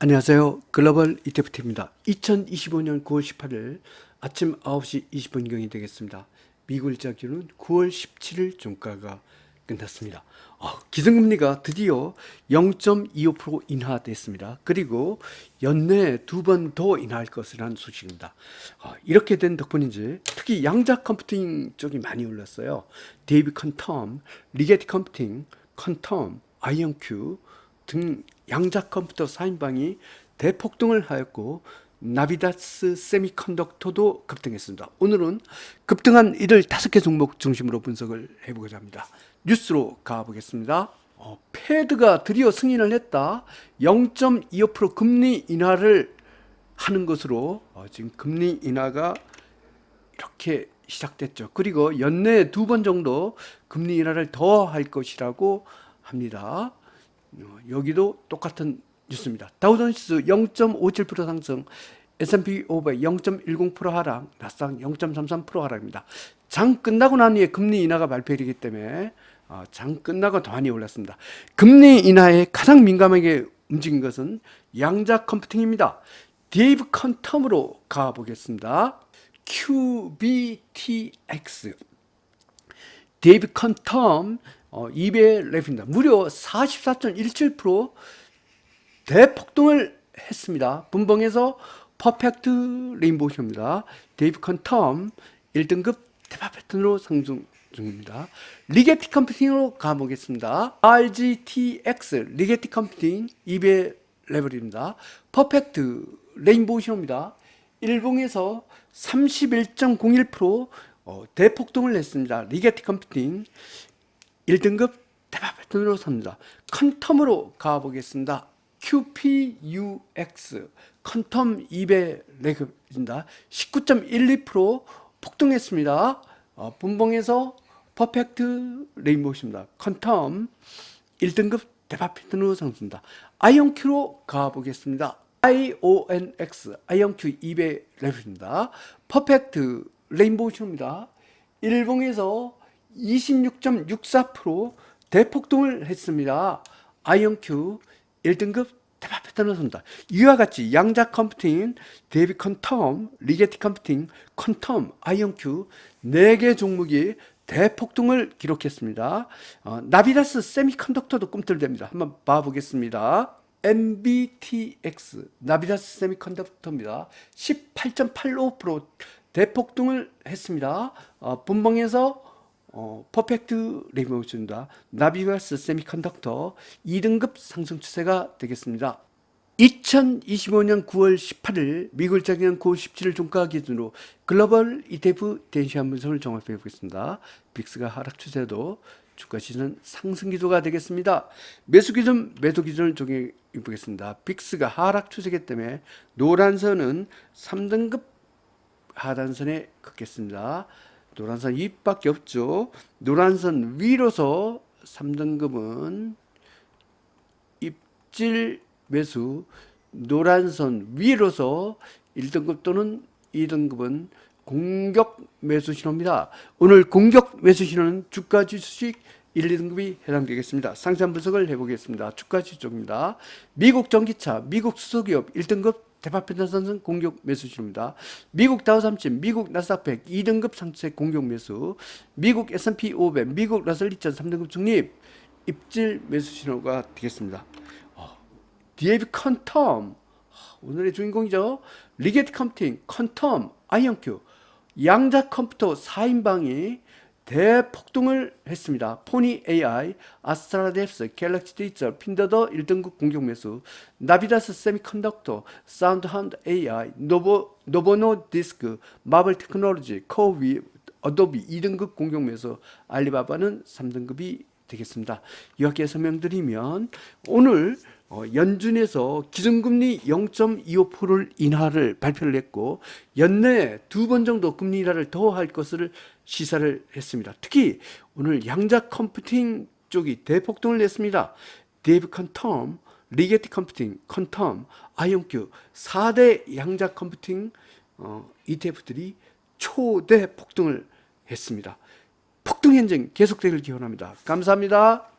안녕하세요. 글로벌 이테프트입니다. 2025년 9월 18일 아침 9시 20분경이 되겠습니다. 미국 일자 기준은 9월 17일 종가가 끝났습니다. 어, 기준금리가 드디어 0.25% 인하됐습니다. 그리고 연내 두 번 더 인하할 것이라는 소식입니다. 어, 이렇게 된 덕분인지 특히 양자 컴퓨팅 쪽이 많이 올랐어요. 데이비 컨텀, 리게티 컴퓨팅, 컨텀, 아이언큐 등 양자 컴퓨터 4인방이 대폭등을 하였고 나비다스 세미컨덕터도 급등했습니다. 오늘은 급등한 이들 다섯 개 종목 중심으로 분석을 해보고자 합니다. 뉴스로 가보겠습니다. 어, 패드가 드디어 승인을 했다. 0.25% 금리 인하를 하는 것으로 어, 지금 금리 인하가 이렇게 시작됐죠. 그리고 연내 두 번 정도 금리 인하를 더 할 것이라고 합니다. 어, 여기도 똑같은 뉴스입니다. 다우존스 0.57% 상승, S&P 500 0.10% 하락, 나스닥 0.33% 하락입니다. 장 끝나고 난 후에 금리 인하가 발표되기 때문에 어, 장 끝나고 더 많이 올랐습니다. 금리 인하에 가장 민감하게 움직인 것은 양자 컴퓨팅입니다. 데이브 컨텀으로 가보겠습니다. QBTX 데이비 컨텀 어, 2배 랩입니다. 무려 44.17% 대폭등을 했습니다. 분봉에서 퍼펙트 레인보우 쇼입니다. 데이비 컨텀 1등급 대박 패턴으로 상승 중입니다. 리게티 컴퓨팅으로 가보겠습니다. RGTX 리게티 컴퓨팅 2배 레벨입니다. 퍼펙트 레인보우 신호입니다. 일봉에서 31.01% 어, 대폭등을 했습니다. 리게티 컴퓨팅 1등급 대박 패턴으로 삽니다. 컨텀으로 가보겠습니다. QPUX 컨텀 2배 레그입니다. 19.12% 폭등했습니다. 어, 분봉에서 퍼펙트 레인보우입니다. 컨텀 1등급 대박 패턴으로 상승입니다. 아이언큐로 가보겠습니다. IONX 아이언큐 2배 레벨입니다. 퍼펙트 레인보우 쇼입니다. 일봉에서 26.64% 대폭등을 했습니다. 아이언큐 1등급 대박 패턴을 선다. 이와 같이 양자 컴퓨팅, 데이비 컨텀, 리게티 컴퓨팅, 컨텀, 아이언큐 4개 종목이 대폭등을 기록했습니다. 어, 나비다스 세미컨덕터도 꿈틀댑니다. 한번 봐보겠습니다. MBTX 나비다스 세미컨덕터입니다. 18.85% 대폭등을 했습니다. 어, 분봉에서 어, 퍼펙트 리모션입니다. 나비다스 세미 컨덕터 2등급 상승 추세가 되겠습니다. 2025년 9월 18일 미국 장년 9월 17일 종가 기준으로 글로벌 ETF 대시 한 분석을 종합해 보겠습니다. 빅스가 하락 추세도 주가 시즌 상승 기조가 되겠습니다. 매수 기준, 매도 기준을 정해 보겠습니다. 빅스가 하락 추세이기 때문에 노란 선은 3등급 하단선에 긋겠습니다. 노란선 윗밖에 없죠. 노란선 위로서 3등급은 입질 매수, 노란선 위로서 1등급 또는 2등급은 공격 매수 신호입니다. 오늘 공격 매수 신호는 주가 지수식 1, 2등급이 해당되겠습니다. 상세한 분석을 해보겠습니다. 주가 지수입니다. 미국 전기차, 미국 수소기업 1등급 대파 편단 선승 공격 매수 신호입니다. 미국 다우삼십, 미국 나스닥 100 2등급 상체 공격 매수, 미국 S&P 500, 미국 러셀 2000 3등급 중립 입질 매수 신호가 되겠습니다. 디에비 컨텀 오늘의 주인공이죠. 리게트 컴퓨팅, 컨텀, 아이언큐 양자 컴퓨터 4인방이 대폭등을 했습니다. 포니 AI, 아스트라뎁스, 갤럭시 디지털, 핀더더 1등급 공격 매수, 나비다스 세미컨덕터, 사운드하운드 AI, 노보, 노보노 디스크, 마블 테크놀로지, 코위, 어도비 2등급 공격 매수, 알리바바는 3등급이 되겠습니다. 이렇게 설명드리면 오늘 어, 연준에서 기준금리 0.25%를 인하를 발표를 했고 연내 두 번 정도 금리 인하를 더 할 것을 시사를 했습니다. 특히 오늘 양자 컴퓨팅 쪽이 대폭등을 냈습니다. 데이브 컨텀, 리게티 컴퓨팅, 컨텀, 아이언큐 4대 양자 컴퓨팅 어, ETF들이 초대 폭등을 했습니다. 폭등 현장 계속되길 기원합니다. 감사합니다.